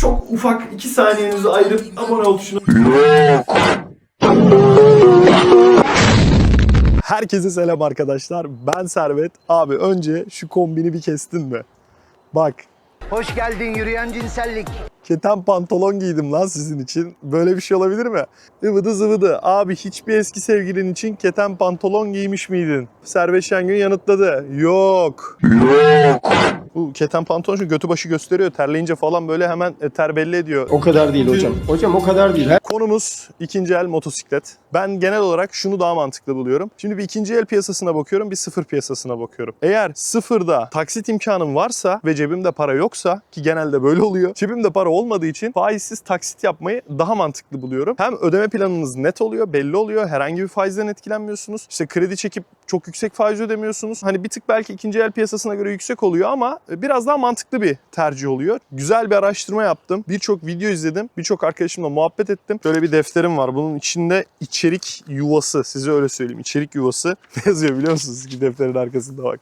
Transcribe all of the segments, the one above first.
Çok ufak 2 saniyenizi ayırıp abone ol tuşuna. Herkese selam arkadaşlar. Ben Servet. Abi önce şu kombini bir kestin mi? Bak Hoş geldin yürüyen cinsellik. keten pantolon giydim lan sizin için. Böyle bir şey olabilir mi? Ivıdı zıvıdı. Abi hiçbir eski sevgilin için keten pantolon giymiş miydin? Servet Şengün yanıtladı. Yok. Yok. Bu keten pantolon şu götü başı gösteriyor. Terleyince falan böyle hemen e, ter belli ediyor. O kadar değil hocam. Hocam o kadar değil. Her Konumuz ikinci el motosiklet. Ben genel olarak şunu daha mantıklı buluyorum. Şimdi bir ikinci el piyasasına bakıyorum, bir sıfır piyasasına bakıyorum. Eğer sıfırda taksit imkanım varsa ve cebimde para yoksa ki genelde böyle oluyor. Cebimde para olmadığı için faizsiz taksit yapmayı daha mantıklı buluyorum. Hem ödeme planınız net oluyor, belli oluyor. Herhangi bir faizden etkilenmiyorsunuz. İşte kredi çekip çok yüksek faiz ödemiyorsunuz. Hani bir tık belki ikinci el piyasasına göre yüksek oluyor ama biraz daha mantıklı bir tercih oluyor. Güzel bir araştırma yaptım. Birçok video izledim. Birçok arkadaşımla muhabbet ettim. Şöyle bir defterim var. Bunun içinde içerik yuvası. Size öyle söyleyeyim. İçerik yuvası. Ne yazıyor biliyor musunuz ki defterin arkasında bak.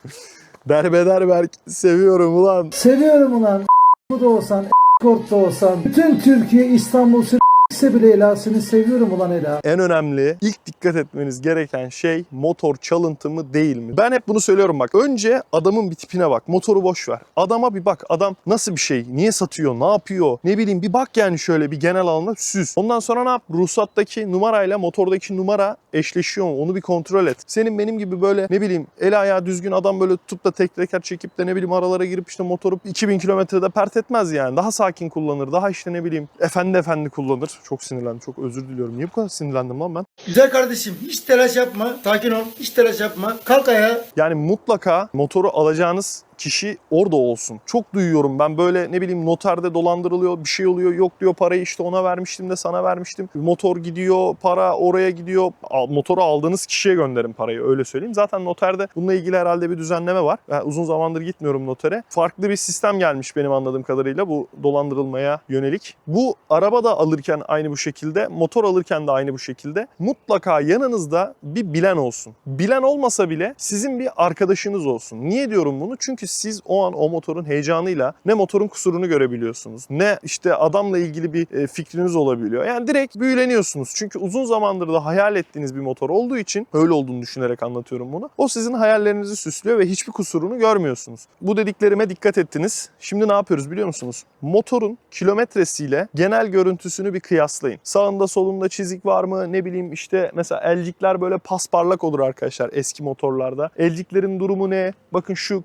Derbeder Berk seviyorum ulan. Seviyorum ulan bu da olsan da olsan bütün Türkiye İstanbul ise bile Ela seni seviyorum ulan Ela. En önemli, ilk dikkat etmeniz gereken şey motor çalıntı mı değil mi? Ben hep bunu söylüyorum bak. Önce adamın bir tipine bak. Motoru boş ver. Adama bir bak. Adam nasıl bir şey? Niye satıyor? Ne yapıyor? Ne bileyim bir bak yani şöyle bir genel alana süz. Ondan sonra ne yap? Ruhsattaki numarayla motordaki numara eşleşiyor mu? Onu bir kontrol et. Senin benim gibi böyle ne bileyim el ayağı düzgün adam böyle tutup da tek teker çekip de ne bileyim aralara girip işte motoru 2000 kilometrede pert etmez yani. Daha sakin kullanır. Daha işte ne bileyim efendi efendi kullanır. Çok sinirlendim. Çok özür diliyorum. Niye bu kadar sinirlendim lan ben? Güzel kardeşim hiç telaş yapma. Sakin ol. Hiç telaş yapma. Kalk ayağa. Yani mutlaka motoru alacağınız kişi orada olsun. Çok duyuyorum ben böyle ne bileyim noterde dolandırılıyor bir şey oluyor yok diyor parayı işte ona vermiştim de sana vermiştim. Motor gidiyor para oraya gidiyor. Motoru aldığınız kişiye gönderin parayı öyle söyleyeyim. Zaten noterde bununla ilgili herhalde bir düzenleme var. Ben uzun zamandır gitmiyorum notere. Farklı bir sistem gelmiş benim anladığım kadarıyla bu dolandırılmaya yönelik. Bu araba da alırken aynı bu şekilde, motor alırken de aynı bu şekilde. Mutlaka yanınızda bir bilen olsun. Bilen olmasa bile sizin bir arkadaşınız olsun. Niye diyorum bunu? Çünkü siz o an o motorun heyecanıyla ne motorun kusurunu görebiliyorsunuz. Ne işte adamla ilgili bir e, fikriniz olabiliyor. Yani direkt büyüleniyorsunuz. Çünkü uzun zamandır da hayal ettiğiniz bir motor olduğu için öyle olduğunu düşünerek anlatıyorum bunu. O sizin hayallerinizi süslüyor ve hiçbir kusurunu görmüyorsunuz. Bu dediklerime dikkat ettiniz. Şimdi ne yapıyoruz biliyor musunuz? Motorun kilometresiyle genel görüntüsünü bir kıyaslayın. Sağında solunda çizik var mı? Ne bileyim işte mesela elcikler böyle pasparlak olur arkadaşlar eski motorlarda. Elciklerin durumu ne? Bakın şu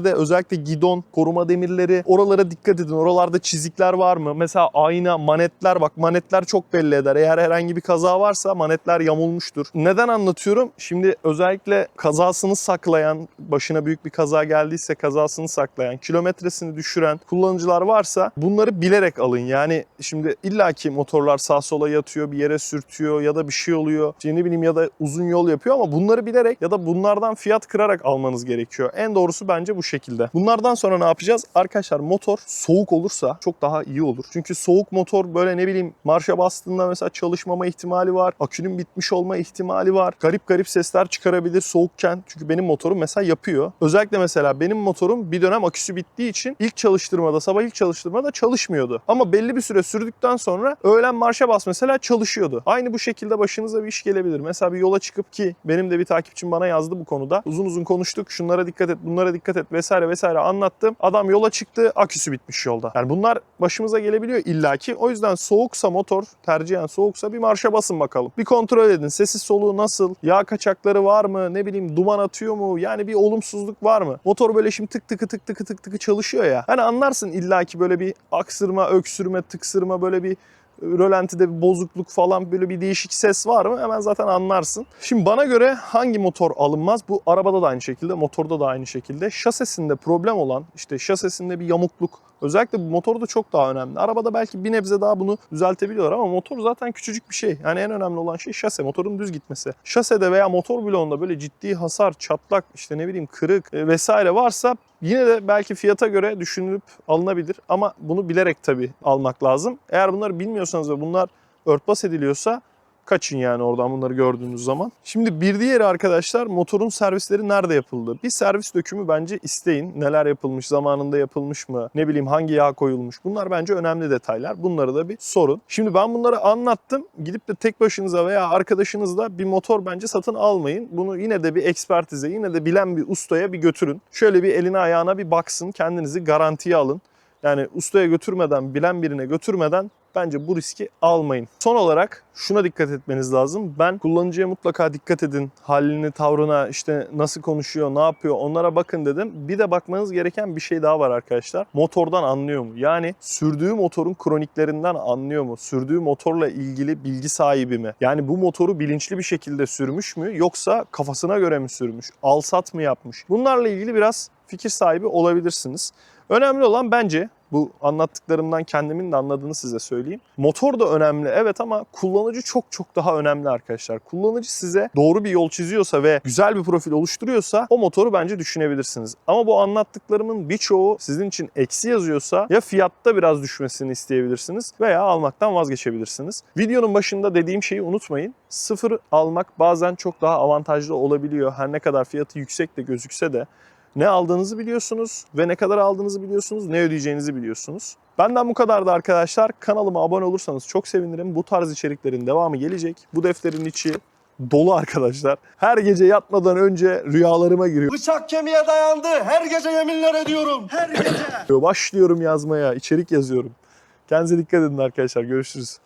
köşelerde özellikle gidon, koruma demirleri oralara dikkat edin. Oralarda çizikler var mı? Mesela ayna, manetler bak manetler çok belli eder. Eğer herhangi bir kaza varsa manetler yamulmuştur. Neden anlatıyorum? Şimdi özellikle kazasını saklayan, başına büyük bir kaza geldiyse kazasını saklayan, kilometresini düşüren kullanıcılar varsa bunları bilerek alın. Yani şimdi illaki motorlar sağ sola yatıyor, bir yere sürtüyor ya da bir şey oluyor. İşte ne bileyim ya da uzun yol yapıyor ama bunları bilerek ya da bunlardan fiyat kırarak almanız gerekiyor. En doğrusu bence bu şekilde. Bunlardan sonra ne yapacağız? Arkadaşlar motor soğuk olursa çok daha iyi olur. Çünkü soğuk motor böyle ne bileyim marşa bastığında mesela çalışmama ihtimali var. Akünün bitmiş olma ihtimali var. Garip garip sesler çıkarabilir soğukken. Çünkü benim motorum mesela yapıyor. Özellikle mesela benim motorum bir dönem aküsü bittiği için ilk çalıştırmada, sabah ilk çalıştırmada çalışmıyordu. Ama belli bir süre sürdükten sonra öğlen marşa bas mesela çalışıyordu. Aynı bu şekilde başınıza bir iş gelebilir. Mesela bir yola çıkıp ki benim de bir takipçim bana yazdı bu konuda. Uzun uzun konuştuk. Şunlara dikkat et, bunlara dikkat et vesaire vesaire anlattım. Adam yola çıktı, aküsü bitmiş yolda. Yani bunlar başımıza gelebiliyor illaki. O yüzden soğuksa motor, tercihen soğuksa bir marşa basın bakalım. Bir kontrol edin. Sesi soluğu nasıl? Yağ kaçakları var mı? Ne bileyim duman atıyor mu? Yani bir olumsuzluk var mı? Motor böyle şimdi tık tıkı tık tıkı tık tıkı çalışıyor ya. Hani anlarsın illaki böyle bir aksırma, öksürme, tıksırma böyle bir rölantide bir bozukluk falan böyle bir değişik ses var mı hemen zaten anlarsın. Şimdi bana göre hangi motor alınmaz? Bu arabada da aynı şekilde, motorda da aynı şekilde. Şasesinde problem olan, işte şasesinde bir yamukluk, özellikle bu motorda çok daha önemli. Arabada belki bir nebze daha bunu düzeltebiliyorlar ama motor zaten küçücük bir şey. Yani en önemli olan şey şase, motorun düz gitmesi. Şasede veya motor bloğunda böyle ciddi hasar, çatlak, işte ne bileyim kırık e, vesaire varsa Yine de belki fiyata göre düşünülüp alınabilir ama bunu bilerek tabii almak lazım. Eğer bunları bilmiyorsanız ve bunlar örtbas ediliyorsa Kaçın yani oradan bunları gördüğünüz zaman. Şimdi bir diğeri arkadaşlar motorun servisleri nerede yapıldı? Bir servis dökümü bence isteyin. Neler yapılmış, zamanında yapılmış mı? Ne bileyim hangi yağ koyulmuş? Bunlar bence önemli detaylar. Bunları da bir sorun. Şimdi ben bunları anlattım. Gidip de tek başınıza veya arkadaşınızla bir motor bence satın almayın. Bunu yine de bir ekspertize, yine de bilen bir ustaya bir götürün. Şöyle bir eline ayağına bir baksın. Kendinizi garantiye alın. Yani ustaya götürmeden, bilen birine götürmeden bence bu riski almayın. Son olarak şuna dikkat etmeniz lazım. Ben kullanıcıya mutlaka dikkat edin. Halini, tavrına, işte nasıl konuşuyor, ne yapıyor onlara bakın dedim. Bir de bakmanız gereken bir şey daha var arkadaşlar. Motordan anlıyor mu? Yani sürdüğü motorun kroniklerinden anlıyor mu? Sürdüğü motorla ilgili bilgi sahibi mi? Yani bu motoru bilinçli bir şekilde sürmüş mü yoksa kafasına göre mi sürmüş? Alsat mı yapmış? Bunlarla ilgili biraz fikir sahibi olabilirsiniz. Önemli olan bence bu anlattıklarımdan kendimin de anladığını size söyleyeyim. Motor da önemli evet ama kullanıcı çok çok daha önemli arkadaşlar. Kullanıcı size doğru bir yol çiziyorsa ve güzel bir profil oluşturuyorsa o motoru bence düşünebilirsiniz. Ama bu anlattıklarımın birçoğu sizin için eksi yazıyorsa ya fiyatta biraz düşmesini isteyebilirsiniz veya almaktan vazgeçebilirsiniz. Videonun başında dediğim şeyi unutmayın. Sıfır almak bazen çok daha avantajlı olabiliyor. Her ne kadar fiyatı yüksek de gözükse de ne aldığınızı biliyorsunuz ve ne kadar aldığınızı biliyorsunuz, ne ödeyeceğinizi biliyorsunuz. Benden bu kadardı arkadaşlar. Kanalıma abone olursanız çok sevinirim. Bu tarz içeriklerin devamı gelecek. Bu defterin içi dolu arkadaşlar. Her gece yatmadan önce rüyalarıma giriyor. Bıçak kemiğe dayandı. Her gece yeminler ediyorum. Her gece. Başlıyorum yazmaya, içerik yazıyorum. Kendinize dikkat edin arkadaşlar. Görüşürüz.